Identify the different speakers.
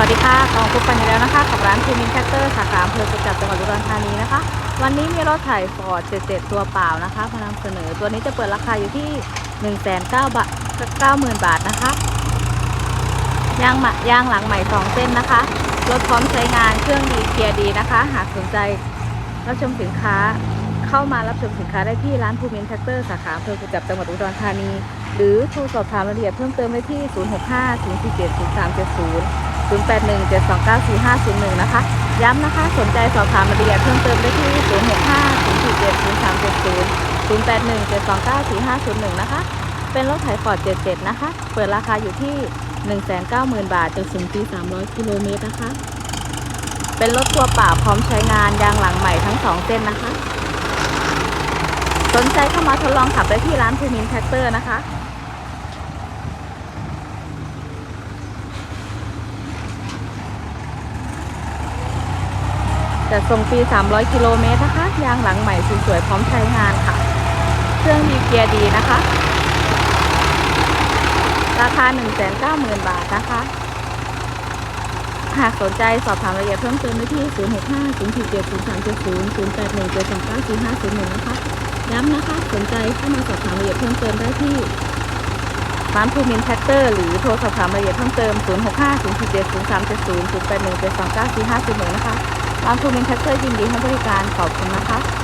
Speaker 1: วัสดีค่ะกองพบกันอีกแล้วนะคะ กับร้านทูมินแท็กเตอร์สาขาอำเภอประจับจังหวัดอุดรธานีนะคะ วันนี้มีรถไถฟอร์ด77 ตัวเปล่านะคะมานำเสนอ ตัวนี้จะเปิดราคาอยู่ที่ 1 9 0 0 0บาท90,000 บาทนะคะ ยางหมะยางหลังใหม่ 2 เส้นนะคะ รถพร้อมใช้งานเครื่องดีเกียร์ดีนะคะ หากสนใจรับชมสินค้าเข้ามารับชมสินค้าได้ที่ร้านภูมินแท็กเตอร์สาขาอำเภอประจับจังหวัดอุดรธานี หรือโทรสอบถามรายละเอียดเพิ่มเติมได้ที่ 065 047 0370 081 729 4501 นะคะ ย้ำนะคะ สนใจสอบถามรายละเอียดเพิ่มเติมได้ที่ 065 047 0370 081 729 4501 นะคะ เป็นรถไถฟอร์ด77 นะคะ เปิดราคาอยู่ที่ 190,000 บาทจนถึงปี300 กิโลเมตรนะคะ เป็นรถตัวป่าพร้อมใช้งานยางหลังใหม่ทั้ง 2 เส้นนะคะ สนใจเข้ามาทดลองขับได้ที่ร้านภูมินแท็กเตอร์นะคะ จะส่งปี300 กิโลเมตรนะคะ ยางหลังใหม่สวยๆพร้อมใช้งานค่ะ เครื่องดีเกียร์ดีนะคะ ราคา 190,000 บาทนะคะ หากสนใจสอบถามรายละเอียดเพิ่มเติมได้ที่ 065 047 0370 081 729 4501 นะคะ ย้ำนะคะ สนใจเข้ามาสอบถามรายละเอียดเพิ่มเติมได้ที่ร้านภูมินแท็กเตอร์หรือโทรสอบถามรายละเอียดเพิ่มเติม 065 047 0370 081 729 4501 นะคะ ร้านภูมินแท็กเตอร์ยินดีให้บริการขอบคุณนะคะ